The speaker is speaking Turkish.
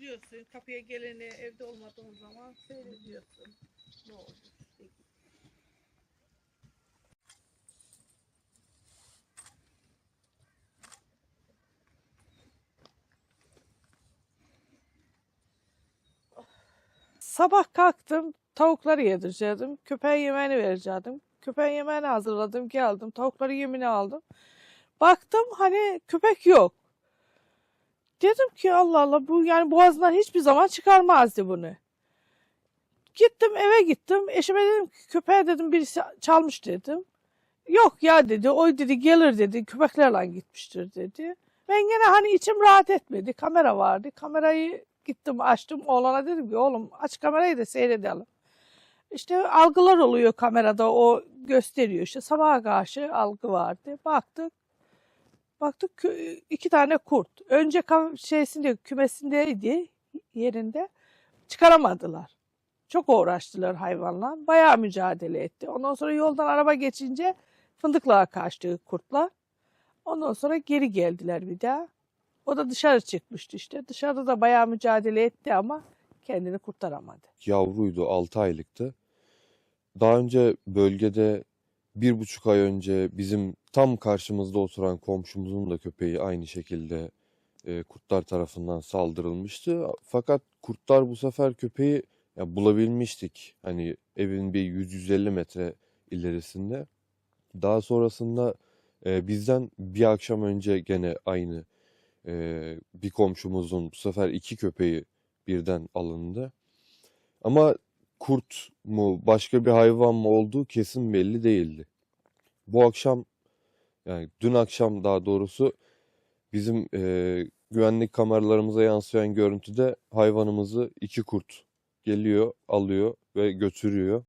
Oturuyorsun kapıya geleni evde olmadığın zaman seyrediyorsun. Ne oldu? Sabah kalktım, tavukları yedireceğim. Köpeğe yemeğini verecektim. Köpeğin yemeğini hazırladım, geldim. Tavukları yemini aldım. Baktım hani köpek yok. Dedim ki Allah Allah bu yani boğazından hiçbir zaman çıkarmazdı bunu. Gittim eve gittim. Eşime dedim ki köpeğe dedim birisi çalmış dedim. Yok ya dedi o dedi gelir dedi köpeklerle gitmiştir dedi. Ben gene hani içim rahat etmedi. Kamera vardı. Kamerayı gittim açtım. Oğlana dedim ki oğlum aç kamerayı da seyredelim. İşte algılar oluyor kamerada o gösteriyor. İşte sabaha karşı algı vardı. Baktık. Baktık iki tane kurt. Önce şeysinde kümesindeydi yerinde. Çıkaramadılar. Çok uğraştılar hayvanla. Bayağı mücadele etti. Ondan sonra yoldan araba geçince fındıklığa kaçtı kurtlar. Ondan sonra geri geldiler bir daha. O da dışarı çıkmıştı işte. Dışarıda da bayağı mücadele etti ama kendini kurtaramadı. yavruydu 6 aylıktı. Daha önce bölgede bir buçuk ay önce bizim tam karşımızda oturan komşumuzun da köpeği aynı şekilde e, kurtlar tarafından saldırılmıştı. Fakat kurtlar bu sefer köpeği ya, bulabilmiştik. Hani evin bir 100-150 metre ilerisinde. Daha sonrasında e, bizden bir akşam önce gene aynı e, bir komşumuzun bu sefer iki köpeği birden alındı. Ama kurt mu başka bir hayvan mı olduğu kesin belli değildi. Bu akşam yani dün akşam daha doğrusu bizim e, güvenlik kameralarımıza yansıyan görüntüde hayvanımızı iki kurt geliyor, alıyor ve götürüyor.